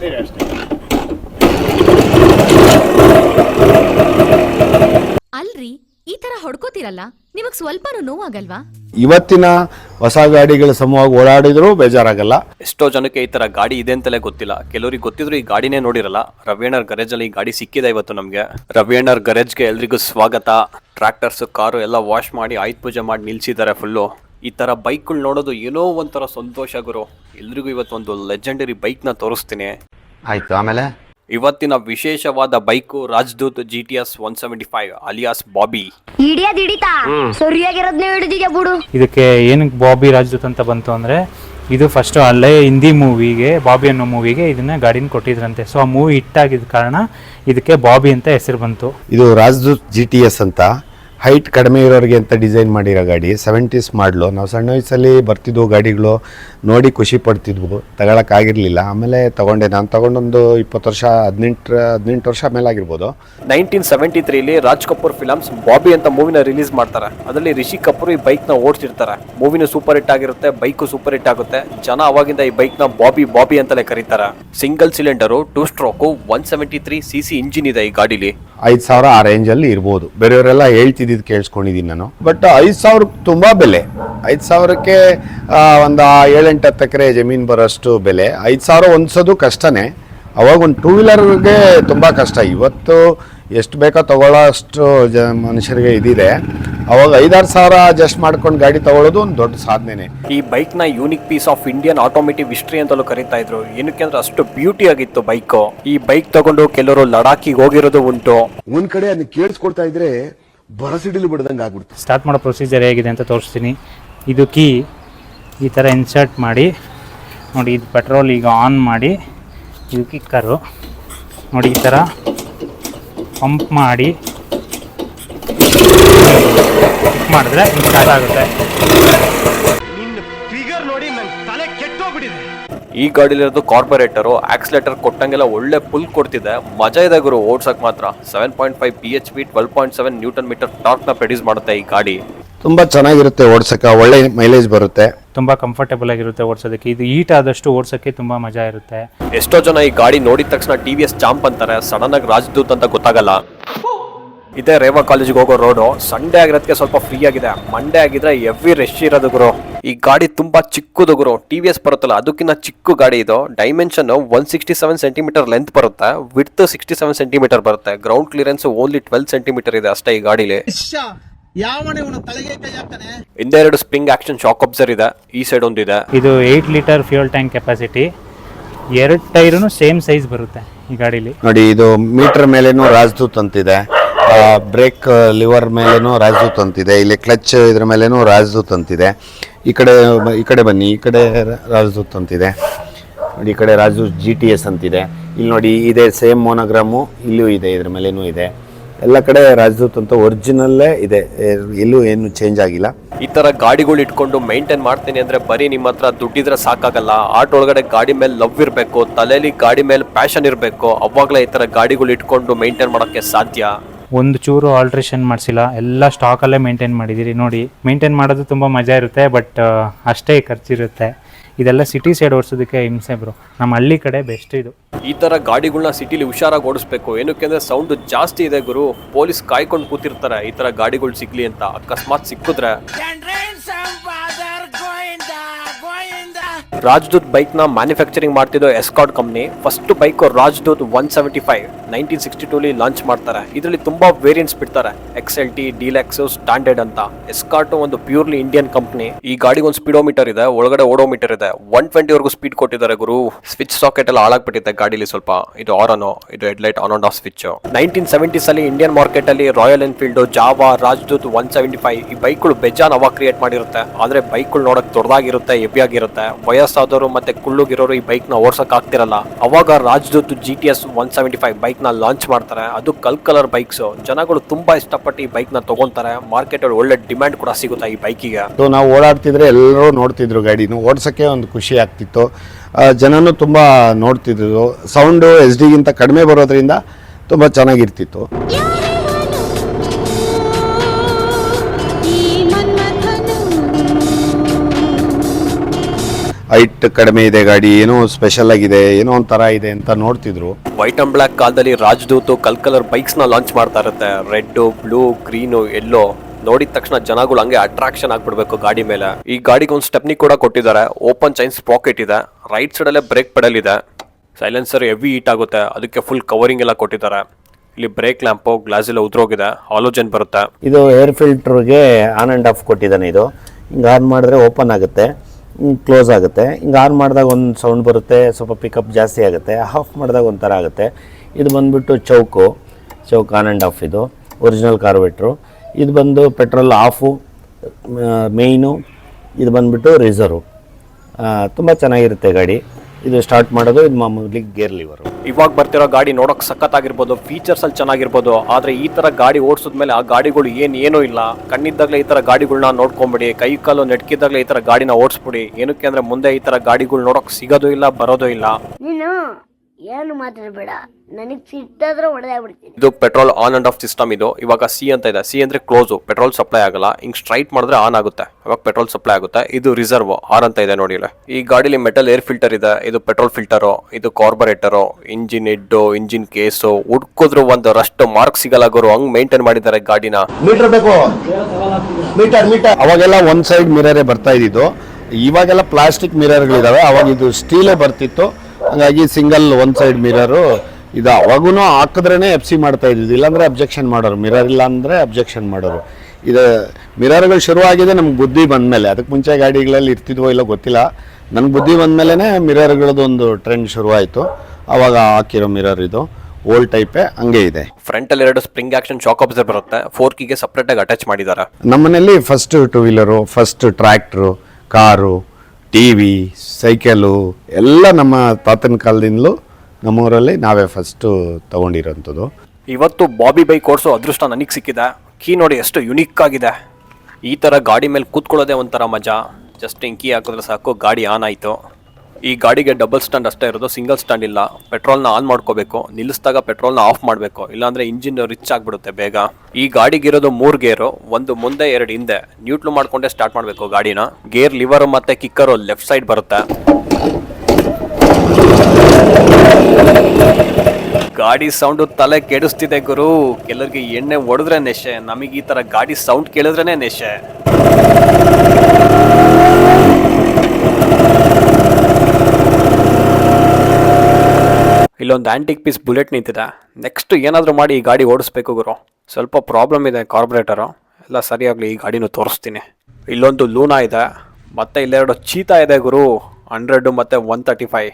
ಅಷ್ಟೇ ಅಲ್ರಿ ಈ ತರ ಹೊಡ್ಕೋತಿರಲ್ಲ? ನಿಮಗ್ ಸ್ವಲ್ಪ ನೋವಾಗಲ್ವಾ? ಇವತ್ತಿನ ಹೊಸ ಗಾಡಿಗಳ ಸಮೂಹವಾಗಿ ಓಡಾಡಿದ್ರು ಬೇಜಾರಾಗಲ್ಲ. ಎಷ್ಟೋ ಜನಕ್ಕೆ ಈ ತರ ಗಾಡಿ ಇದೆ ಅಂತಲೇ ಗೊತ್ತಿಲ್ಲ. ಕೆಲವರಿಗೆ ಗೊತ್ತಿದ್ರು ಈ ಗಾಡಿನೇ ನೋಡಿರಲ್ಲ. ರವಿಯಣ್ಣರ್ ಗರೇಜ್ ಅಲ್ಲಿ ಈ ಗಾಡಿ ಸಿಕ್ಕಿದೆ ಇವತ್ತು ನಮ್ಗೆ. ರವಿಯಣ್ಣರ್ ಗರೇಜ್ಗೆ ಎಲ್ರಿಗೂ ಸ್ವಾಗತ. ಟ್ರಾಕ್ಟರ್ಸ್ ಕಾರು ಎಲ್ಲ ವಾಶ್ ಮಾಡಿ ಆಯುಧ ಪೂಜೆ ಮಾಡಿ ನಿಲ್ಸಿದ್ದಾರೆ ಫುಲ್ಲು ಈ ಥರ ಬೈಕ್ಗಳು ನೋಡೋದು ಏನೋ ಒಂಥರ ಸಂತೋಷ ಗುರು. ಎಲ್ರಿಗೂ ಇವತ್ತು ಒಂದು ಲೆಜೆಂಡರಿ ಬೈಕ್ನ ತೋರಿಸ್ತೀನಿ. ಆಯ್ತು ಆಮೇಲೆ? ಇವತ್ತಿನ ವಿಶೇಷವಾದ bike Rajdoot G T S one seventy five alias Bobby. ಹಿಡಿಯೋದ್ ಹಿಡಿತಾ? ಸರಿಯಾಗಿರೋದ್ನೇ ಹಿಡಿದಿದ್ಯಾ ಬಿಡು? ಇದಕ್ಕೆ ಏನಕ್ಕೆ ಬಾಬಿ ರಾಜದೂತ್ ಅಂತ ಬಂತು ಅಂದರೆ ಇದು ಫಸ್ಟ್ ಅಲ್ಲೇ ಹಿಂದಿ ಮೂವಿಗೆ ಬಾಬಿ ಅನ್ನೋ ಮೂವಿಗೆ ಇದನ್ನ ಗಾಡಿನ ಕೊಟ್ಟಿದ್ರಂತೆ. ಸೊ ಆ ಮೂವಿ ಹಿಟ್ಟಾಗಿದ್ದ ಕಾರಣ ಇದಕ್ಕೆ ಬಾಬಿ ಅಂತ ಹೆಸರು ಬಂತು. ಇದು ರಾಜದೂತ್ ಜಿ ಟಿ ಎಸ್ ಅಂತ. ಹೈಟ್ ಕಡಿಮೆ ಇರೋರಿಗೆ ಅಂತ ಡಿಸೈನ್ ಮಾಡಿರೋ ಗಾಡಿ ಸೆವೆಂಟೀಸ್ ಮಾಡಲು ನಾವು ಸಣ್ಣ ವಯಸ್ಸಲ್ಲಿ ಬರ್ತಿದ್ವು ಗಾಡಿಗಳು ನೋಡಿ ಖುಷಿ ಪಡ್ತಿದ್ವು ತಗೊಳಕ್ಕಾಗಿರಲಿಲ್ಲ ಆಮೇಲೆ ತಗೊಂಡೆ. ನಾನು ತಗೊಂಡೊಂದು ಇಪ್ಪತ್ತು ವರ್ಷ ಹದಿನೆಂಟು ಹದಿನೆಂಟು ವರ್ಷ ಮೇಲೆ ಆಗಿರ್ಬೋದು ನೈನ್ಟೀನ್ ಸೆವೆಂಟಿ ತ್ರೀಲಿ ರಾಜ್ ಕಪೂರ್ ಫಿಲಮ್ಸ್ ಬಾಬಿ ಅಂತ ಮೂವಿನ ರಿಲೀಸ್ ಮಾಡ್ತಾರೆ. ಅದರಲ್ಲಿ ರಿಷಿ ಕಪೂರ್ ಈ ಬೈಕ್ನ ಓಡಿಸಿರ್ತಾರೆ. ಮೂವಿನ ಸೂಪರ್ ಹಿಟ್ ಆಗಿರುತ್ತೆ ಬೈಕು ಸೂಪರ್ ಹಿಟ್ ಆಗುತ್ತೆ. ಜನ ಅವಾಗಿಂದ ಈ ಬೈಕ್ನ ಬಾಬಿ ಬಾಬಿ ಅಂತಲೇ ಕರೀತಾರೆ. Single cylinder two stroke one seventy three C C engine ಇದೆ ಈ ಗಾಡಿಲಿ. ಐದು ಸಾವಿರ ಆ ರೇಂಜಲ್ಲಿ ಇರ್ಬೋದು. ಬೇರೆಯವರೆಲ್ಲ ಹೇಳ್ತಿದ್ದಿದ್ದು ಕೇಳಿಸ್ಕೊಂಡಿದ್ದೀನಿ ನಾನು. ಬಟ್ ಐದು ಸಾವಿರ ತುಂಬ ಬೆಲೆ. ಐದು ಸಾವಿರಕ್ಕೆ ಒಂದು ಏಳೆಂಟು ಹತ್ತು ಎಕರೆ ಜಮೀನು ಬರೋಷ್ಟು ಬೆಲೆ. ಐದು ಸಾವಿರ ಹೊಂದ್ಸೋದು ಕಷ್ಟನೇ. ಅವಾಗ ಒಂದು ಟೂ ವೀಲರ್ಗೆ ತುಂಬ ಕಷ್ಟ. ಇವತ್ತು ಎಷ್ಟು ಬೇಕೋ ತೊಗೊಳ್ಳೋ ಅಷ್ಟು ಜ ಮನುಷ್ಯರಿಗೆ ಇದಿದೆ. ಅವಾಗ ಐದಾರು ಸಾವಿರ ಅಡ್ಜಸ್ಟ್ ಮಾಡ್ಕೊಂಡು ಗಾಡಿ ತಗೊಳ್ಳೋದು ಒಂದು ದೊಡ್ಡ ಸಾಧನೆ ಈ ಬೈಕ್ನ ನ unique piece of Indian automotive history ಅಂತಲೂ ಕರೀತಾ ಇದ್ರು. ಏನಕ್ಕೆ ಅಂದ್ರೆ ಅಷ್ಟು ಬ್ಯೂಟಿ ಆಗಿತ್ತು ಬೈಕ್ ಈ ಬೈಕ್ ತಗೊಂಡು ಕೆಲವರು ಲಡಾಖಿಗೆ ಹೋಗಿರೋದು ಉಂಟು. ಒಂದ್ ಕಡೆ ಅದನ್ನ ಕೇಳಿಸ್ಕೊಡ್ತಾ ಇದ್ರೆ ಬರಸಿಡಿಲು ಬಿಡ್ದಂಗೆ ಆಗ್ಬಿಡ್ತು. ಸ್ಟಾರ್ಟ್ ಮಾಡೋ ಪ್ರೊಸೀಜರ್ ಹೇಗಿದೆ ಅಂತ ತೋರಿಸ್ತೀನಿ. ಇದು ಕೀ ಈ ಥರ ಇನ್ಸರ್ಟ್ ಮಾಡಿ. ನೋಡಿ, ಇದು ಪೆಟ್ರೋಲ್ ಈಗ ಆನ್ ಮಾಡಿ. ಇದು ಕಿಕ್ಕರು ನೋಡಿ, ಈ ಥರ ಪಂಪ್ ಮಾಡಿ. ಮಾಡಿದ್ರೆ ಇನ್ಸ್ಟಾರ್ಟ್ ಆಗುತ್ತೆ. ಈ ಗಾಡಿಲಿರೋದು ಕಾರ್ಪೊರೇಟರು ಆಕ್ಸಿಲೇಟರ್ ಕೊಟ್ಟಂಗೆಲ್ಲ ಒಳ್ಳೆ ಪುಲ್ ಕೊಡ್ತಿದೆ. ಮಜಾ ಇದೆ ಗುರು ಓಡ್ಸಕ್ ಮಾತ್ರ. Seven point five P H P twelve point seven newton metre ಟಾರ್ಕ್ನ produce ಮಾಡುತ್ತೆ ಈ ಗಾಡಿ. ತುಂಬ ಚೆನ್ನಾಗಿರುತ್ತೆ ಓಡ್ಸಕ್ಕೆ ಒಳ್ಳೆ ಮೈಲೇಜ್ ಬರುತ್ತೆ. ತುಂಬ ಕಂಫರ್ಟೇಬಲ್ ಆಗಿರುತ್ತೆ ಓಡಿಸೋದಕ್ಕೆ. ಇದು ಈಟ್ ಆದಷ್ಟು ಓಡಿಸೋಕ್ಕೆ ತುಂಬ ಮಜಾ ಇರುತ್ತೆ. ಎಷ್ಟೋ ಜನ ಈ ಗಾಡಿ ನೋಡಿದ ತಕ್ಷಣ ಟಿ ವಿ ಎಸ್ ಚಾಂಪ್ ಅಂತಾರೆ. ಸಡನ್ ಆಗಿ ರಾಜದೂತ್ ಅಂತ ಗೊತ್ತಾಗಲ್ಲ. ಇದೇ ರೇವಾ ಕಾಲೇಜಿಗೆ ಹೋಗೋ ರೋಡು ಸಂಡೇ ಆಗಿರೋದಕ್ಕೆ ಸ್ವಲ್ಪ ಫ್ರೀ ಆಗಿದೆ. ಮಂಡೇ ಆಗಿದ್ರೆ ಎವ್ರಿ ರಶ್ ಇರೋದು ಗುರು. ಈ ಗಾಡಿ ತುಂಬಾ ಚಿಕ್ಕದು ಗುರು. ಟಿ ವಿ ಎಸ್ ಬರುತ್ತಲ್ಲ ಅದಕ್ಕಿಂತ ಚಿಕ್ಕ ಗಾಡಿ ಇದು. Dimension one sixty seven centimetre length ಬರುತ್ತೆ. ವಿಡ್ತ್ ಸಿಕ್ಸ್ಟಿ ಸೆವೆನ್ ಸೆಂಟಿಮೀಟರ್ ಬರುತ್ತೆ. Ground clearance only twelve centimetre ಇದೆ ಅಷ್ಟೇ ಈ ಗಾಡಿಲಿ. ಹಿಂದೆ ಎರಡು ಸ್ಪ್ರಿಂಗ್ ಆಕ್ಷನ್ ಶಾಕ್ ಅಬ್ಸರ್ ಇದೆ. ಈ ಸೈಡ್ ಒಂದಿದೆ. ಇದು eight litre fuel tank capacity ಎರಡು ಟೈರ್ ಸೇಮ್ ಸೈಜ್ ಬರುತ್ತೆ ಈ ಗಾಡಿಲಿ. ನೋಡಿ ಇದು ಮೀಟರ್ ಮೇಲೇನು ರಾಜದೂತ್ ಅಂತಿದೆ. ಬ್ರೇಕ್ ಲಿವರ್ ಮೇಲೇನು ರಾಜದೂತ್ ಅಂತಿದೆ ಇಲ್ಲಿ ಕ್ಲಚ್ ಇದ್ರ ಮೇಲೇನು ರಾಜದೂತ್ ಅಂತಿದೆ ಈ ಕಡೆ ಈ ಕಡೆ ಬನ್ನಿ ಈ ಕಡೆ ರಾಜದೂತ್ ಅಂತಿದೆ ನೋಡಿ ಈ ಕಡೆ ರಾಜದೂತ್ ಜಿ ಟಿ ಎಸ್ ಅಂತಿದೆ. ಇಲ್ಲಿ ನೋಡಿ ಇದೆ ಸೇಮ್ ಮೋನೋಗ್ರಾಮು ಇಲ್ಲೂ ಇದೆ ಇದ್ರ ಮೇಲೇನೂ ಇದೆ. ಎಲ್ಲ ಕಡೆ ರಾಜದೂತ್ ಅಂತ ಒರಿಜಿನಲ್ಲೇ ಇದೆ. ಎಲ್ಲೂ ಏನು ಚೇಂಜ್ ಆಗಿಲ್ಲ. ಈ ತರ ಗಾಡಿಗಳು ಇಟ್ಕೊಂಡು ಮೈಂಟೈನ್ ಮಾಡ್ತೀನಿ ಅಂದ್ರೆ ಬರೀ ನಿಮ್ಮ ಹತ್ರ ದುಡ್ಡಿದ್ರೆ ಸಾಕಾಗಲ್ಲ. ಆಟೋ ಒಳಗಡೆ ಗಾಡಿ ಮೇಲೆ ಲವ್ ಇರಬೇಕು ತಲೆಯಲ್ಲಿ ಗಾಡಿ ಮೇಲೆ ಪ್ಯಾಷನ್ ಇರಬೇಕು. ಅವಾಗಲೇ ಈ ತರ ಗಾಡಿಗಳು ಇಟ್ಕೊಂಡು ಮೈಂಟೈನ್ ಮಾಡೋಕ್ಕೆ ಸಾಧ್ಯ. ಒಂದು ಚೂರು ಆಲ್ಟ್ರೇಷನ್ ಮಾಡಿಸಿಲ್ಲ. ಎಲ್ಲ ಸ್ಟಾಕಲ್ಲೇ ಮೇಂಟೈನ್ ಮಾಡಿದ್ದೀರಿ ನೋಡಿ ಮೇಂಟೈನ್ ಮಾಡೋದು ತುಂಬ ಮಜಾ ಇರುತ್ತೆ ಬಟ್ ಅಷ್ಟೇ ಖರ್ಚಿರುತ್ತೆ. ಇದೆಲ್ಲ ಸಿಟಿ ಸೈಡ್ ಓಡಿಸೋದಕ್ಕೆ ಹಿಂಸೆ ಬ್ರೋ ನಮ್ಮ ಹಳ್ಳಿ ಕಡೆ ಬೆಸ್ಟ್ ಇದು. ಈ ತರ ಗಾಡಿಗಳನ್ನ ಸಿಟಿಲಿ ಹುಷಾರಾಗಿ ಓಡಿಸ್ಬೇಕು. ಏನಕ್ಕೆ ಅಂದರೆ ಸೌಂಡ್ ಜಾಸ್ತಿ ಇದೆ ಗುರು. ಪೊಲೀಸ್ ಕಾಯ್ಕೊಂಡು ಕೂತಿರ್ತಾರೆ ಈ ತರ ಗಾಡಿಗಳು ಸಿಗ್ಲಿ ಅಂತ. ಅಕಸ್ಮಾತ್ ಸಿಕ್ಕಿದ್ರೆ. ರಾಜದೂತ್ ಬೈಕ್ನ manufacturing ಮಾಡ್ತಿದ್ದು Escort company first bike Rajdoot one seventy five nineteen sixty ಟೂಲಿ launch ಮಾಡ್ತಾರೆ. ಇದರಲ್ಲಿ ತುಂಬಾ ವೇರಿಯಂಟ್ಸ್ ಬಿಡ್ತಾರೆ. X L T deluxe standard ಅಂತ. ಎಸ್ಕಾರ್ಟೋ ಒಂದು ಪ್ಯೂರ್ಲಿ ಇಂಡಿಯನ್ ಕಂಪ್ನಿ ಈ ಗಾಡಿಗೆ ಒಂದು ಸ್ಪೀಡೋಮೀಟರ್ ಇದೆ, ಒಳಗಡೆ ಓಡೋಮೀಟರ್ ಇದೆ. ಒನ್ ಟ್ವೆಂಟಿ ವರೆಗೂ ಸ್ಪೀಡ್ ಕೊಟ್ಟಿದ್ದಾರೆ ಗುರು. ಸ್ವಿಚ್ ಸಾಕೆಟ್ ಎಲ್ಲ ಹಾಳಾಗ್ಬಿಟ್ಟಿದೆ ಗಾಡಿಲಿ ಸ್ವಲ್ಪ. ಇದು ಆರನೋ ಇದು headlight on and off switch nineteen seventies ಅಲ್ಲಿ ಇಂಡಿಯನ್ ಮಾರ್ಕೆಟ್ ಅಲ್ಲಿ Royal Enfield Jawa Rajdoot one seventy five ಈ ಬೈಕ್ಗಳು ಬೆಜಾನ್ ಅವಾಗ ಕ್ರಿಯೇಟ್ ಮಾಡಿರುತ್ತೆ. ಆದ್ರೆ ಬೈಕ್ಗಳು ನೋಡಕ್ ದೊಡ್ಡದಾಗಿರುತ್ತೆ ಹೆವಿ ಆಗಿರುತ್ತೆ ವಯಸ್ಸಾದವರು ಮತ್ತೆ ಕುಳ್ಳುಗಿರೋರು ಈ ಬೈಕ್ನ ಓಡ್ಸಕ್ ಆಗ್ತಿರಲ್ಲ. ಅವಾಗ Rajdoot G T S one seventy five bike ನ ಲಾಂಚ್ ಮಾಡ್ತಾರೆ. ಅದು ಕಲ್ ಕಲರ್ ಬೈಕ್ಸ್ ಜನಗಳು ತುಂಬಾ ಇಷ್ಟಪಟ್ಟು ಈ ಬೈಕ್ನ ತಗೊಂತಾರೆ. ಮಾರ್ಕೆಟ್ ಅಲ್ಲಿ ಒಳ್ಳೆ ಡಿಮ್ಯಾಂಡ್ ಕೂಡ ಸಿಗುತ್ತೆ ಈ ಬೈಕಿಗೆ ಸೊ ನಾವು ಓಡಾಡ್ತಿದ್ರೆ ಎಲ್ಲರೂ ನೋಡ್ತಿದ್ರು ಗಾಡಿನ ಓಡ್ಸೋಕ್ಕೆ ಒಂದು ಖುಷಿ ಆಗ್ತಿತ್ತು. ಜನನು ಜನನೂ ತುಂಬ ನೋಡ್ತಿದ್ರು. ಸೌಂಡು ಎಸ್ ಡಿಗಿಂತ ಕಡಿಮೆ ಬರೋದ್ರಿಂದ ತುಂಬ ಚೆನ್ನಾಗಿರ್ತಿತ್ತು. ಹೈಟ್ ಕಡಿಮೆ ಇದೆ ಗಾಡಿ ಏನೋ ಸ್ಪೆಷಲ್ ಆಗಿದೆ ಏನೋ ಒಂಥರ ಇದೆ ಅಂತ ನೋಡ್ತಿದ್ರು. ವೈಟ್ ಅಂಡ್ ಬ್ಲ್ಯಾಕ್ ಕಾಲದಲ್ಲಿ ರಾಜದೂತು ಕಲ್ ಕಲರ್ ಬೈಕ್ಸ್ನ ಲಾಂಚ್ ಮಾಡ್ತಾ ಇರುತ್ತೆ. ರೆಡ್ ಬ್ಲೂ ಗ್ರೀನು ಎಲ್ಲೋ ನೋಡಿದ ತಕ್ಷಣ ಜನಗಳು ಹಂಗೆ ಅಟ್ರಾಕ್ಷನ್ ಆಗ್ಬಿಡ್ಬೇಕು ಗಾಡಿ ಮೇಲೆ. ಈ ಗಾಡಿಗೆ ಒಂದು ಸ್ಟೆಪ್ನಿ ಕೂಡ ಕೊಟ್ಟಿದ್ದಾರೆ. ಓಪನ್ ಚೈನ್ಸ್ ಪಾಕೆಟ್ ಇದೆ. ರೈಟ್ ಸೈಡ್ ಅಲ್ಲೇ ಬ್ರೇಕ್ ಪೆಡಲ್ ಇದೆ. ಸೈಲೆನ್ಸರ್ ಹೆವಿ ಹೀಟ್ ಆಗುತ್ತೆ. ಅದಕ್ಕೆ ಫುಲ್ ಕವರಿಂಗ್ ಎಲ್ಲ ಕೊಟ್ಟಿದ್ದಾರೆ. ಇಲ್ಲಿ ಬ್ರೇಕ್ ಲ್ಯಾಂಪು ಗ್ಲಾಸ್ ಎಲ್ಲ ಉದ್ರೋಗಿದೆ. ಹಾಲೋಜನ್ ಬರುತ್ತೆ. ಇದು ಏರ್ ಫಿಲ್ಟರ್ಗೆ ಆನ್ ಆ್ಯಂಡ್ ಆಫ್ ಕೊಟ್ಟಿದ್ದಾನೆ ಇದು. ಹಿಂಗೆ ಆನ್ ಮಾಡಿದ್ರೆ ಓಪನ್ ಆಗುತ್ತೆ. ಕ್ಲೋಸ್ ಆಗುತ್ತೆ. ಹಿಂಗೆ ಆನ್ ಮಾಡಿದಾಗ ಒಂದು ಸೌಂಡ್ ಬರುತ್ತೆ, ಸ್ವಲ್ಪ ಪಿಕಪ್ ಜಾಸ್ತಿ ಆಗುತ್ತೆ ಆಫ್ ಮಾಡಿದಾಗ ಒಂಥರ ಆಗುತ್ತೆ. ಇದು ಬಂದುಬಿಟ್ಟು choke. Choke on and off ಇದು. ಒರಿಜಿನಲ್ ಕಾರ್ವೆಟ್ರು ಇದು ಬಂದು ಪೆಟ್ರೋಲ್ ಆಫು ಮೇಯ್ನು ಇದು ಬಂದುಬಿಟ್ಟು ರಿಸರ್ವ್ ತುಂಬ ಚೆನ್ನಾಗಿರುತ್ತೆ ಗಾಡಿ. ಇದು ಸ್ಟಾರ್ಟ್ ಮಾಡೋದು, ಇದು ಮಾಮೂಲಿ ಗೇರ್ ಲಿವರು ಇವಾಗ ಬರ್ತಿರೋ ಗಾಡಿ ನೋಡೋಕೆ ಸಖತ್ತಾಗಿರ್ಬೋದು ಫೀಚರ್ಸ್ ಅಲ್ಲಿ ಚೆನ್ನಾಗಿರ್ಬೋದು, ಆದ್ರೆ ಈ ತರ ಗಾಡಿ ಓಡಿಸಿದ್ಮೇಲೆ ಆ ಗಾಡಿಗಳು ಏನು ಏನೂ ಇಲ್ಲ. ಕಣ್ಣಿದ್ದಾಗಲೇ ಈ ತರ ಗಾಡಿಗಳನ್ನ ನೋಡ್ಕೊಂಬಿಡಿ, ಕೈ ಕಾಲು ನೆಟ್ಕಿದ್ದಾಗಲೇ ಈ ತರ ಗಾಡಿನ ಓಡಿಸ್ಬಿಡಿ. ಏನಕ್ಕೆ ಅಂದ್ರೆ ಮುಂದೆ ಈ ತರ ಗಾಡಿಗಳು ನೋಡೋಕೆ ಸಿಗೋದು ಇಲ್ಲ, ಬರೋದು ಇಲ್ಲ. ಏನು ಮಾತಾಡಬೇಡ. ನನಗ್ ಸಿಟ್ಟಾದ್ರೆ ಹೊಡೆದಾಗ್ಬಿಡ್ತೀನಿ ಇದು petrol on and off system ಇದು. ಇವಾಗ ಸಿ ಅಂತ ಇದೆ. ಸಿ ಅಂದ್ರೆ ಕ್ಲೋಸ್. ಪೆಟ್ರೋಲ್ ಸಪ್ಲೈ ಆಗಲ್ಲ. ಹಿಂಗ್ ಸ್ಟ್ರೈಟ್ ಮಾಡಿದ್ರೆ ಆನ್ ಆಗುತ್ತೆ. ಇವಾಗ ಪೆಟ್ರೋಲ್ ಸಪ್ಲೈ ಆಗುತ್ತೆ. ಇದು ರಿಸರ್ವ್. ಆರ್ ಅಂತ ಇದೆ ನೋಡಿ ಇಲ್ಲಿ. ಈ ಗಾಡಿಲಿ ಮೆಟಲ್ ಏರ್ ಫಿಲ್ಟರ್ ಇದೆ. ಇದು ಪೆಟ್ರೋಲ್ ಫಿಲ್ಟರು. ಇದು carburettor. Engine head engine case. ಹುಡ್ಕಿದ್ರು ಒಂದು ರಷ್ಟು ಮಾರ್ಕ್ ಸಿಗಲ್ಲ ಗುರು. ಹಂಗ್ ಮೇಂಟೈನ್ ಮಾಡಿದ್ದಾರೆ ಗಾಡಿನ. ಮೀಟರ್ ಬೇಕು. Meter meter. ಅವಾಗೆಲ್ಲ ಒಂದ್ ಸೈಡ್ ಮಿರರೇ ಬರ್ತಾ ಇದ್ದಿದ್ದು. ಇವಾಗೆಲ್ಲ ಪ್ಲಾಸ್ಟಿಕ್ ಮಿರರ್ಗಳಿದಾವೆ. ಅವಾಗ ಇದು ಸ್ಟೀಲೇ ಬರ್ತಿತ್ತು. ಹಾಗಾಗಿ ಸಿಂಗಲ್ ಒನ್ ಸೈಡ್ ಮಿರರು ಇದು ಅವಾಗೂ ಹಾಕಿದ್ರೇ ಎಫ್ ಸಿ ಮಾಡ್ತಾ ಇದ್ದಿದ್ದು. ಇಲ್ಲಾಂದ್ರೆ ಅಬ್ಜೆಕ್ಷನ್ ಮಾಡೋರು. ಮಿರರ್ ಇಲ್ಲ ಅಂದರೆ ಅಬ್ಜೆಕ್ಷನ್ ಮಾಡೋರು. ಇದು ಮಿರರ್ಗಳು ಶುರುವಾಗಿದೆ ನಮ್ಗೆ ಬುದ್ಧಿ ಬಂದಮೇಲೆ. ಅದಕ್ಕೆ ಮುಂಚೆ ಗಾಡಿಗಳಲ್ಲಿ ಇರ್ತಿದ್ವೋ ಇಲ್ಲ ಗೊತ್ತಿಲ್ಲ. ನನಗೆ ಬುದ್ಧಿ ಬಂದಮೇಲೆ ಮಿರರ್ಗಳದ್ದು ಒಂದು ಟ್ರೆಂಡ್ ಶುರುವಾಯಿತು. ಅವಾಗ ಹಾಕಿರೋ ಮಿರರ್ ಇದು. ಓಲ್ಡ್ ಟೈಪೇ ಹಂಗೆ ಇದೆ. ಫ್ರಂಟ್ ಅಲ್ಲಿ ಎರಡು ಸ್ಪ್ರಿಂಗ್ ಆಕ್ಷನ್ ಶಾಕ್ ಅಬ್ಸರ್ ಬರುತ್ತೆ. ಫೋರ್ ಕಿಗೆ ಸಪ್ರೇಟ್ ಆಗಿ ಅಟ್ಯಾಚ್ ಮಾಡಿದ್ದಾರೆ ನಮ್ಮನೇಲಿ first two wheeler first tractor car T V cycle, ಎಲ್ಲ ನಮ್ಮ ತಾತನ ಕಾಲದಿಂದಲೂ ನಮ್ಮೂರಲ್ಲಿ ನಾವೇ ಫಸ್ಟು ತೊಗೊಂಡಿರೋಂಥದ್ದು. ಇವತ್ತು ಬಾಬಿ ಬೈಕ್ ಓಡಿಸೋ ಅದೃಷ್ಟ ನನಗೆ ಸಿಕ್ಕಿದೆ. ಕೀ ನೋಡಿ ಎಷ್ಟು ಯುನಿಕ್ ಆಗಿದೆ. ಈ ಥರ ಗಾಡಿ ಮೇಲೆ ಕೂತ್ಕೊಳ್ಳೋದೇ ಒಂಥರ ಮಜಾ. ಜಸ್ಟ್ ಹಿಂಗೆ ಕೀ ಹಾಕಿದ್ರೆ ಸಾಕು, ಗಾಡಿ ಆನ್ ಆಯಿತು. ಈ ಗಾಡಿಗೆ ಡಬಲ್ ಸ್ಟ್ಯಾಂಡ್ ಅಷ್ಟೇ ಇರೋದು ಸಿಂಗಲ್ ಸ್ಟ್ಯಾಂಡ್ ಇಲ್ಲ. ಪೆಟ್ರೋಲ್ನ ಆನ್ ಮಾಡ್ಕೋಬೇಕು, ನಿಲ್ಲಿಸಿದಾಗ ಪೆಟ್ರೋಲ್ನ ಆಫ್ ಮಾಡಬೇಕು. ಇಲ್ಲಾಂದ್ರೆ ಇಂಜಿನ್ ರಿಚ್ ಆಗಿಬಿಡುತ್ತೆ ಬೇಗ. ಈ ಗಾಡಿಗಿರೋದು ಮೂರು ಗೇರು, ಒಂದು ಮುಂದೆ, ಎರಡು ಹಿಂದೆ. ನ್ಯೂಟ್ಲು ಮಾಡಿಕೊಂಡೇ ಸ್ಟಾರ್ಟ್ ಮಾಡಬೇಕು ಗಾಡಿನ. ಗೇರ್ ಲಿವರ್ ಮತ್ತೆ ಕಿಕ್ಕರು ಲೆಫ್ಟ್ ಸೈಡ್ ಬರುತ್ತೆ. ಗಾಡಿ ಸೌಂಡ್ ತಲೆ ಕೆಡಿಸ್ತಿದೆ ಗುರು. ಕೆಲವರಿಗೆ ಎಣ್ಣೆ ಹೊಡೆದ್ರೆ ನೆಶೆ ನಮಗೆ ಈ ತರ ಗಾಡಿ ಸೌಂಡ್ ಕೇಳಿದ್ರೇನೆ ನೆಶೆ ಇಲ್ಲೊಂದು ಆ್ಯಂಟಿಕ್ ಪೀಸ್ ಬುಲೆಟ್ ನಿಂತಿದೆ. ನೆಕ್ಸ್ಟ್ ಏನಾದರೂ ಮಾಡಿ ಈ ಗಾಡಿ ಓಡಿಸ್ಬೇಕು ಗುರು. ಸ್ವಲ್ಪ ಪ್ರಾಬ್ಲಮ್ ಇದೆ ಕಾರ್ಬ್ರೇಟರು ಎಲ್ಲ ಸರಿಯಾಗಲಿ ಈ ಗಾಡಿನೂ ತೋರಿಸ್ತೀನಿ. ಇಲ್ಲೊಂದು ಲೂನಾ ಇದೆ. ಮತ್ತೆ ಇಲ್ಲೆರಡು ಚೀತಾ ಇದೆ ಗುರು. ಹಂಡ್ರೆಡ್ ಮತ್ತು ಒನ್ ತರ್ಟಿ ಫೈವ್